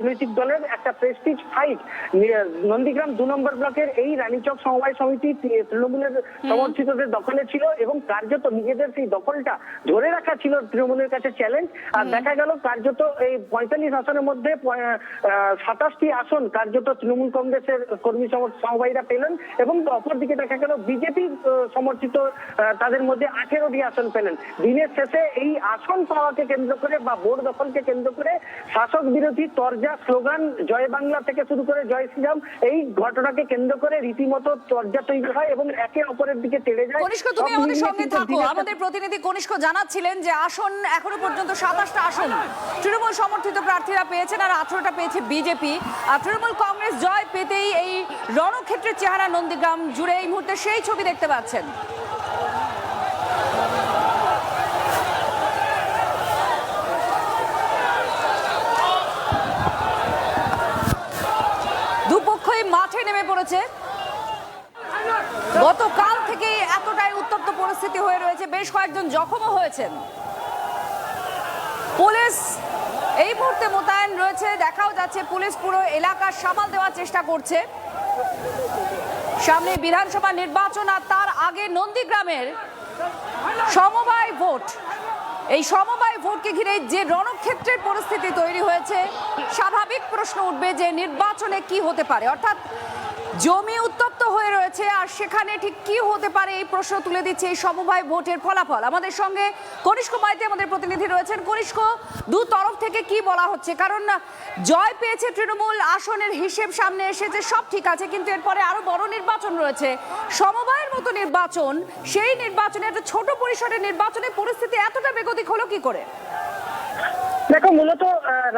রাজনৈতিক দলের একটা প্রেস্টিজ ফাইট নন্দীগ্রাম দু নম্বর ব্লকের এই রানীচক সমবায় সমিতি তৃণমূলের সমর্থিতদের দখলে ছিল এবং কার্যত নিজেদের সেই দখলটা ধরে রাখা ছিল তৃণমূলের কাছে চ্যালেঞ্জ আর দেখা গেল কার্যত এই পঁয়তাল্লিশ আসনের মধ্যে সাতাশটি আসন কার্যত তৃণমূল কংগ্রেসের কর্মী সম- সমবায়ীরা পেলেন এবং অপরদিকে দেখা গেল বিজেপি সমর্থিত তাদের মধ্যে আঠেরোটি আসন পেলেন। দিনের শেষে এই আসন পাওয়াকে কেন্দ্র করে বা ভোট দখলকে কেন্দ্র করে শাসক বিরোধী তরজা স্লোগান জয় বাংলা থেকে শুরু করে জয় শ্রীরাম এই ঘটনাকে কেন্দ্র করে রীতিমতো তরজা তৈরি হয় এবং একে অপরের দিকে তেড়ে যায়। কনিষ্ক তুমি আমাদের সঙ্গে থাকো। আমাদের প্রতিনিধি কনিষ্ক জানাচ্ছিলেন যে আসন এখনও পর্যন্ত সাতাশটা আসন। তৃণমূল সমর্থিত প্রার্থীরা পেয়েছেন আর আঠারোটা পেয়েছে বিজেপি। আর তৃণমূল কংগ্রেস জয় পেতেই এই রণক্ষেত্রের চেহারা নন্দীগ্রাম জুড়ে এই মুহূর্তে সেই ছবি দেখতে পাচ্ছেন। দুপক্ষই মাঠে নেমে পড়েছে। গতকাল থেকে এতটাই উত্তপ্ত পরিস্থিতি হয়ে রয়েছে। বেশ কয়েকজন জখমও হয়েছেন। পুলিশ এই মুহূর্তে মোতায়েন রয়েছে। দেখাও যাচ্ছে, পুলিশ পুরো এলাকা সামাল দেওয়ার চেষ্টা করছে। সামনে বিধানসভা নির্বাচন আর তার আগে নন্দীগ্রামের সমবায় ভোট। এই সমবায় ভোটকে ঘিরে যে রণক্ষেত্রের পরিস্থিতি তৈরি হয়েছে, স্বাভাবিক প্রশ্ন উঠবে যে নির্বাচনে কি হতে পারে। অর্থাৎ জমি উত্তপ্ত হয়ে রয়েছে সেখানে ঠিক কি হতে পারে এই প্রশ্ন তুলে দিচ্ছে এই সমবায় ভোটের ফলাফল। আমাদের সঙ্গে কনিষ্ক মাইতি আমাদের প্রতিনিধি রয়েছেন। কনিষ্ক, দু তরফ থেকে কি বলা হচ্ছে? কারণ জয় পেয়েছে তৃণমূল, আসনের হিসেব সামনে এসেছে, সব ঠিক আছে, কিন্তু এরপরে আরও বড় নির্বাচন রয়েছে। সমবায়ের মতো নির্বাচন, সেই নির্বাচনে, একটা ছোট পরিসরের নির্বাচনে পরিস্থিতি এতটা বেগতিক হলো কি করে? দেখো, মূলত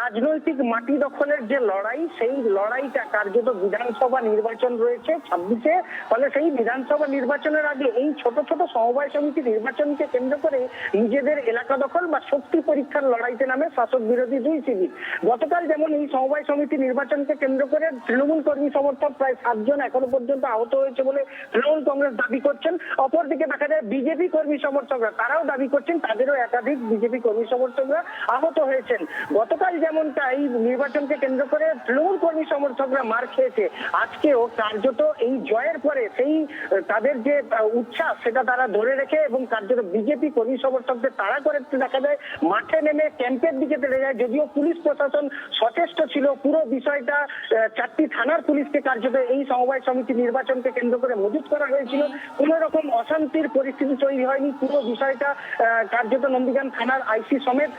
রাজনৈতিক মাটি দখলের যে লড়াই, সেই লড়াইটা কার্যত বিধানসভা নির্বাচন রয়েছে ছাব্বিশে। ফলে সেই বিধানসভা নির্বাচনের আগে এই ছোট ছোট সমবায় সমিতি নির্বাচনকে কেন্দ্র করে নিজেদের এলাকা দখল বা শক্তি পরীক্ষার লড়াইতে নামে শাসক বিরোধী দুই শিবির। গতকাল যেমন এই সমবায় সমিতি নির্বাচনকে কেন্দ্র করে তৃণমূল কর্মী সমর্থক প্রায় সাতজন এখনও পর্যন্ত আহত হয়েছে বলে তৃণমূল কংগ্রেস দাবি করছেন। অপরদিকে দেখা যায়, বিজেপি কর্মী সমর্থকরা, তারাও দাবি করছেন, তাদেরও একাধিক বিজেপি কর্মী সমর্থকরা আহত হয়েছেন গতকাল যেমনটা এই নির্বাচনকে কেন্দ্র করে তৃণমূল কর্মী সমর্থকরা মার খেয়েছে, আজকেও কার্যত এই জয়ের পরে সেই, তাদের যে উচ্ছ্বাস সেটা তারা ধরে রেখে এবং কার্যত বিজেপি কর্মী সমর্থকদের তাড়া করে দেখা যায়, মাঠে নেমে ক্যাম্পের দিকে তেড়ে যায়, যদিও পুলিশ প্রশাসন সচেষ্ট ছিল, পুরো বিষয়টা চারটি থানার পুলিশকে কার্যত এই সমবায় সমিতি নির্বাচনকে কেন্দ্র করে মজুত করা হয়েছিল। কোন রকম অশান্তির পরিস্থিতি তৈরি হয়নি, পুরো বিষয়টা কার্যত নন্দীগ্রাম থানার আইসি সমেত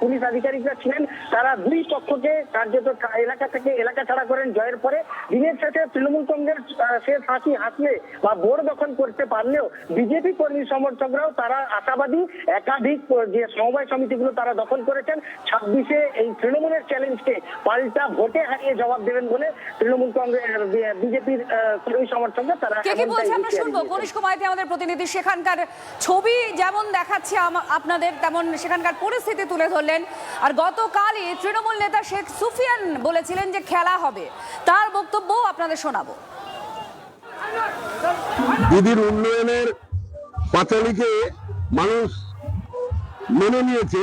পুলিশ পুলিশ আধিকারিকরা ছিলেন তারা দুই পক্ষকে কার্যত এলাকা থেকে এলাকা ছাড়া করেন। জয়ের পরে দিনের শেষে তৃণমূল কংগ্রেস হাসি হাসলে বা বোর্ড দখল করতে পারলেও বিজেপি কর্মী সমর্থকরাও তারা আশাবাদী একাধিক যে সমবায় সমিতিগুলো তারা দখল করেছেন ছাব্বিশে এই তৃণমূলের চ্যালেঞ্জকে পাল্টা ভোটে হারিয়ে জবাব দেবেন বলে তৃণমূল কংগ্রেস বিজেপির কর্মী সমর্থকরা তারা কে কি বলছে আমরা শুনব? কনিষ্ক মাইতি আমাদের প্রতিনিধি সেখানকার ছবি যেমন দেখাচ্ছে আপনাদের তেমন সেখানকার পরিস্থিতি তুলে ধরলেন। আর গতকালই তৃণমূল নেতা শেখ সুফিয়ান বলেছিলেন যে খেলা হবে। তার বক্তব্য আপনাদের শোনাবো। দিদির উন্নয়নের পাঁচালীকে মানুষ মেনে নিয়েছে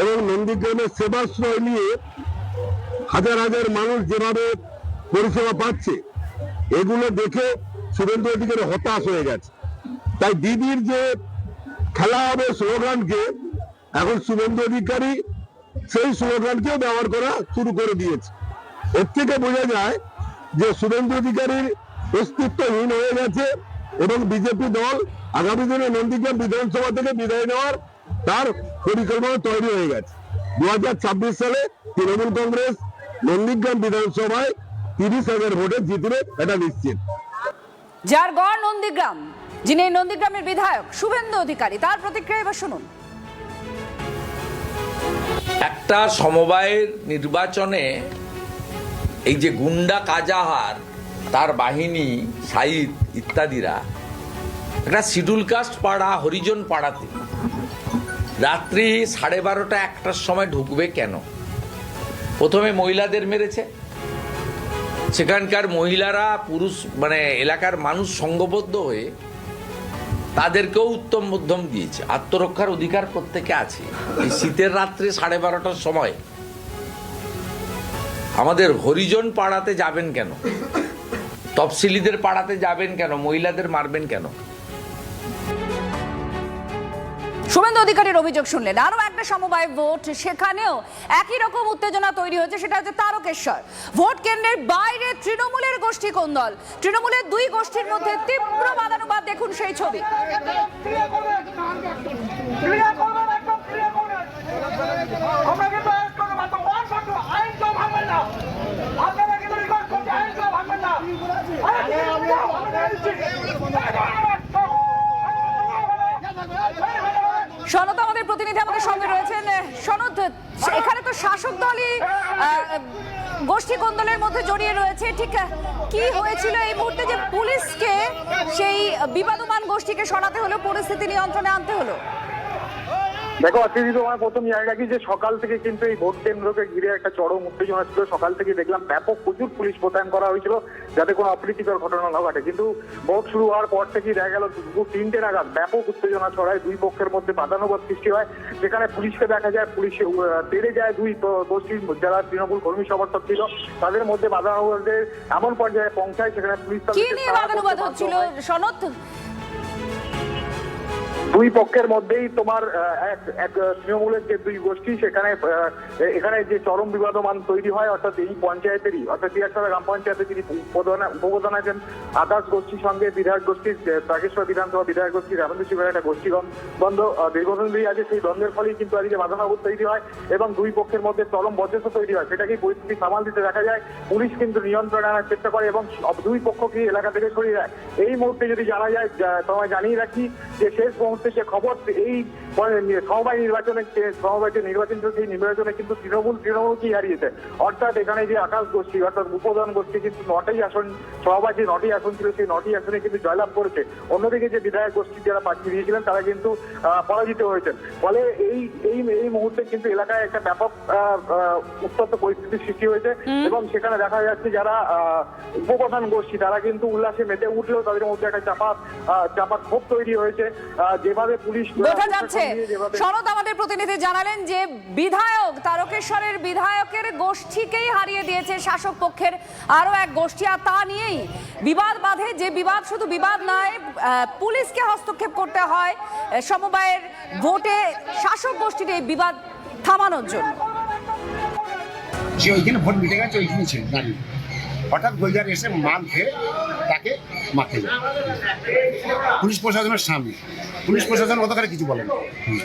এবং নন্দীগ্রামের সেবাশ্রয় নিয়ে হাজার হাজার মানুষ যেভাবে পরিষেবা পাচ্ছে, এগুলো দেখে শুভেন্দু অধিকারী হতাশ হয়ে গেছে। তাই দিদির যে খেলা হবে স্লোগানকে এখন শুভেন্দু অধিকারী সেই স্লোগানকেও ব্যবহার করা শুরু করে দিয়েছে। এর থেকে বোঝা যায় যে শুভেন্দু অধিকারীর অস্তিত্বহীন হয়ে গেছে এবং বিজেপি দল আগামী দিনে নন্দীগ্রাম বিধানসভা থেকে বিদায় নেওয়ার তার পরিকল্পনা তৈরি হয়ে গেছে। দু হাজার ছাব্বিশ সালে তৃণমূল কংগ্রেস নন্দীগ্রাম বিধানসভায় তিরিশ হাজার ভোটে জিতবে এটা নিশ্চিত। যার গড় নন্দীগ্রাম, যিনি নন্দীগ্রামের বিধায়ক শুভেন্দু অধিকারী, তার প্রতিক্রিয়া এবার শুনুন। একটা সমবায়ের নির্বাচনে এই যে গুন্ডা কাজাহার, তার বাহিনী সাইদ ইত্যাদিরা একটা শিডিউল কাস্ট পাড়া, হরিজন পাড়াতে রাত্রি সাড়ে বারোটা একটার সময় ঢুকবে কেন? প্রথমে মহিলাদের মেরেছে। সেখানকার মহিলারা, পুরুষ মানে এলাকার মানুষ সঙ্গবদ্ধ হয়ে তাদেরকেও উত্তম মধ্যম দিয়েছে। আত্মরক্ষার অধিকার প্রত্যেকে আছে। এই শীতের রাত্রে সাড়ে বারোটার সময় আমাদের হরিজন পাড়াতে যাবেন কেন? তফসিলিদের পাড়াতে যাবেন কেন? মহিলাদের মারবেন কেন? শুভেন্দু অধিকারীর অভিযোগ শুনলেন। আরও একটা সমবায় ভোট, সেখানেও একই রকম উত্তেজনা তৈরি হয়েছে সেটা হচ্ছে তারকেশ্বর। ভোট কেন্দ্রের বাইরে তৃণমূলের গোষ্ঠী কোন দল? তৃণমূলের দুই গোষ্ঠীর মধ্যে তীব্র বাদানুবাদ, দেখুন সেই ছবি। ক্রিয়া সনত আমাদের প্রতিনিধি আমাদের সঙ্গে রয়েছেন। সনত এখানে তো শাসক দলই গোষ্ঠী কোন্দলের মধ্যে জড়িয়ে রয়েছে। ঠিক কি হয়েছিল এই মুহূর্তে যে পুলিশকে সেই বিবাদমান গোষ্ঠীকে সরাতে হলো, পরিস্থিতি নিয়ন্ত্রণে আনতে হলো? দেখো আজকে তোমার প্রথম জায়গা কি যে সকাল থেকে কিন্তু এই ভোট কেন্দ্রকে ঘিরে একটা চরম উত্তেজনা ছিল। সকাল থেকে দেখলাম ব্যাপক প্রচুর পুলিশ মোতায়েন করা হয়েছিল যাতে কোনো অপ্রীতিকর ঘটনা না ঘটে। কিন্তু ভোট শুরু হওয়ার পর থেকেই দেখা গেল দুপুর তিনটে নাগাদ ব্যাপক উত্তেজনা ছড়ায়। দুই পক্ষের মধ্যে বাদানুবাদ সৃষ্টি হয়। সেখানে পুলিশকে দেখা যায় পুলিশ তেড়ে যায় দুই প- গোষ্ঠীর যারা তৃণমূল কর্মী সমর্থক ছিল। তাদের মধ্যে বাদানুবাদের এমন পর্যায়ে পৌঁছায় সেখানে পুলিশ কি তাদেরকে দুই পক্ষের মধ্যেই তোমার এক এক তৃণমূলের যে দুই গোষ্ঠী, সেখানে এখানে যে চরম বিবাদমান তৈরি হয়, অর্থাৎ এই পঞ্চায়েতেরই, অর্থাৎ তিয়ারতলা গ্রাম পঞ্চায়েতে যিনি উপপ্রধান- আছেন আকাশ গোষ্ঠীর সঙ্গে বিধায়ক গোষ্ঠীর, যে তারকেশ্বর বিধানসভা বিধায়ক গোষ্ঠীর রামেন্দ্র শিবের একটা গোষ্ঠী দ্বন্দ্ব- দীর্ঘদিন ধরেই আছে, সেই দ্বন্দ্বের ফলেই কিন্তু আজকে বাধানগর তৈরি হয় এবং দুই পক্ষের মধ্যে চরম বচসা তৈরি হয়। সেটাকেই পরিস্থিতি সামাল দিতে দেখা যায়, পুলিশ কিন্তু নিয়ন্ত্রণে আনার চেষ্টা করে এবং দুই পক্ষকে এলাকা থেকে সরিয়ে দেয়। এই মুহূর্তে যদি জানা যায় তোমায় জানিয়ে রাখি যে শেষ মুহূর্তে যে খবর এই সমবায় নির্বাচনে সমবায় নির্বাচন সেই নির্বাচনে কিন্তু তৃণমূল তৃণমূলকেই হারিয়েছে। অর্থাৎ এখানে যে আকাশ গোষ্ঠী অর্থাৎ উপদান গোষ্ঠী কিন্তু নটাই আসন সমবায় যে নটি আসন ছিল সেই নটি আসনে কিন্তু জয়লাভ করেছে। অন্যদিকে যে বিধায়ক গোষ্ঠী যারা প্রার্থী দিয়েছিলেন তারা কিন্তু পরাজিত হয়েছেন। ফলে এই এই এই মুহূর্তে কিন্তু এলাকায় একটা ব্যাপক উত্তপ্ত পরিস্থিতির সৃষ্টি হয়েছে। এবং সেখানে দেখা যাচ্ছে যারা আহ, উপপ্রধান গোষ্ঠী তারা কিন্তু উল্লাসে মেতে উঠলেও তাদের মধ্যে একটা চাপা চাপা ক্ষোভ তৈরি হয়েছে। যেভাবে পুলিশ বোঝা যাচ্ছে শরৎ আমাদের প্রতিনিধি জানালেন যে বিধায়ক তারকেশ্বরের বিধায়কের গোষ্ঠীকেই হারিয়ে দিয়েছে শাসক পক্ষের আরও এক গোষ্ঠী। আর তা নিয়েই বিবাদ বাঁধে। যে বিবাদ শুধু বিবাদ নয় পুলিশকে হস্তক্ষেপ করতে হয়। সমবায়ের ভোটে শাসক গোষ্ঠীর এই বিবাদ থামানোর জন্য। সে ওইখানে ভোট মিটে গেছে ওইখানে ছিল দাঁড়িয়ে হঠাৎ গোলজার এসে মাল খেয়ে তাকে মারতে যায়। পুলিশ প্রশাসনের সামনে। পুলিশ প্রশাসন ওদের কিছু বলে না। হুম।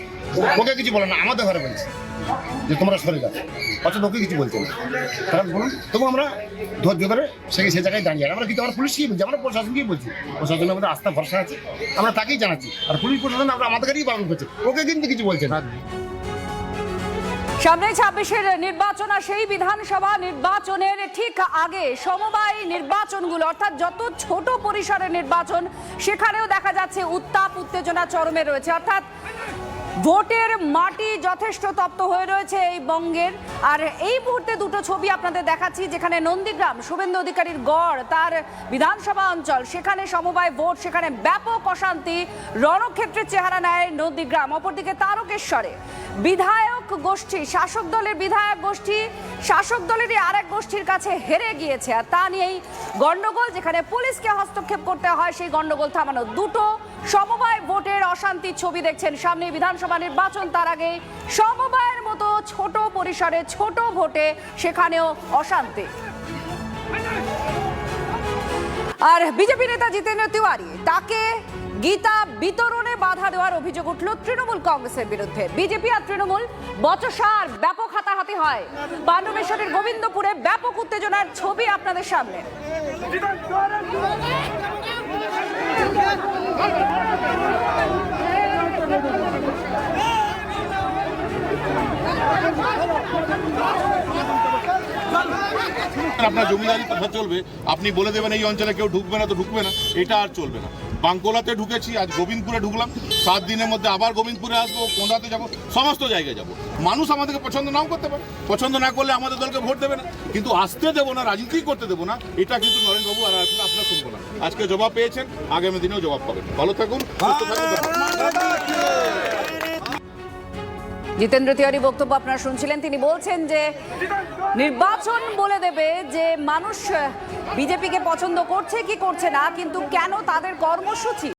ওকে কিছু বলে না, আমাদের ঘরে বলছে যে তোমরা সরে যাও। অর্থাৎ ওকে কিছু বলছে না। বলুন, তবু আমরা ধৈর্য ধরে সেই সে জায়গায় দাঁড়িয়ে আমরা কিন্তু আমরা পুলিশকেই বলছি, আমরা প্রশাসনকেই বলছি। প্রশাসনের মধ্যে আস্থা, ভরসা আছে, আমরা তাকেই জানাচ্ছি। আর পুলিশ প্রশাসন আমরা আমাদের কাছেই বারণ করছে। ওকে কিন্তু কিছু বলছে না। সামনে ছাব্বিশের নির্বাচন আর সেই বিধানসভা নির্বাচনের ঠিক আগে সমবায় নির্বাচনগুলো, অর্থাৎ যত ছোট পরিসরের নির্বাচন, সেখানেও দেখা যাচ্ছে উত্তাপ, উত্তেজনা চরমে রয়েছে। অর্থাৎ ভোটের মাটি যথেষ্ট তপ্ত হয়ে রয়েছে এই বঙ্গের। আর এই মুহূর্তে দুটো ছবি আপনাদের দেখাচ্ছি, যেখানে নন্দীগ্রাম শুভেন্দু অধিকারীর গড়, তার বিধানসভা অঞ্চল, সেখানে সমবায় ভোট, সেখানে ব্যাপক অশান্তি, রণক্ষেত্রের চেহারা নেয় নন্দীগ্রাম। অপরদিকে তারকেশ্বরে বিধায়ক গোষ্ঠী, শাসক দলের বিধায়ক গোষ্ঠী, শাসক দলেরই আরেক গোষ্ঠীর কাছে হেরে গিয়েছে। আর তা নিয়েই গন্ডগোল, যেখানে পুলিশকে হস্তক্ষেপ করতে হয়, সেই গন্ডগোল থামানো দুটো সমবায় ভোটের অশান্তির ছবি দেখছেন সামনে বিধানসভা নির্বাচন। তার আগে সমবায়ের মতো ছোট পরিসরে ছোট ভোটে সেখানেও অশান্তি। আর বিজেপি নেতা জিতেন্দ্র তিওয়ারি, তাকে গীতা বিতরণে বাধা দেওয়ার অভিযোগ উঠল তৃণমূল কংগ্রেসের বিরুদ্ধে। বিজেপি আর তৃণমূল বচসার ব্যাপক হাতাহাতি হয়। পাণ্ডবেশ্বরের গোবিন্দপুরে ব্যাপক উত্তেজনার ছবি আপনাদের সামনে। আপনার জমিদারি কথা চলবে। আপনি বলে দেবেন এই অঞ্চলে কেউ ঢুকবে না, তো ঢুকবে না। এটা আর চলবে না। বাঙ্কোলাতে ঢুকেছি, আজ গোবিন্দপুরে ঢুকলাম। সাত দিনের মধ্যে আবার গোবিন্দপুরে আসব, কোন্দাতে যাব, সমস্ত জায়গায় যাব। মানুষ আমাদেরকে পছন্দ নাও করতে পারে। পছন্দ না করলে আমাদের দলকে ভোট দেবে না। কিন্তু আসতে দেবো না রাজনীতি করতে দেবো না, এটা কিন্তু নরেনবাবু আর আপনার শুনব না। আজকে জবাব পেয়েছেন, আগামী দিনেও জবাব পাবেন। ভালো থাকুন, সুস্থ থাকুন। জিতেন্দ্র তিওয়ারি বক্তব্য আপনারা শুনছিলেন। তিনি বলছেন যে নির্বাচন বলে দেবে যে মানুষ বিজেপিকে পছন্দ করছে কি করছে না, কিন্তু কেন তাদের কর্মসূচি?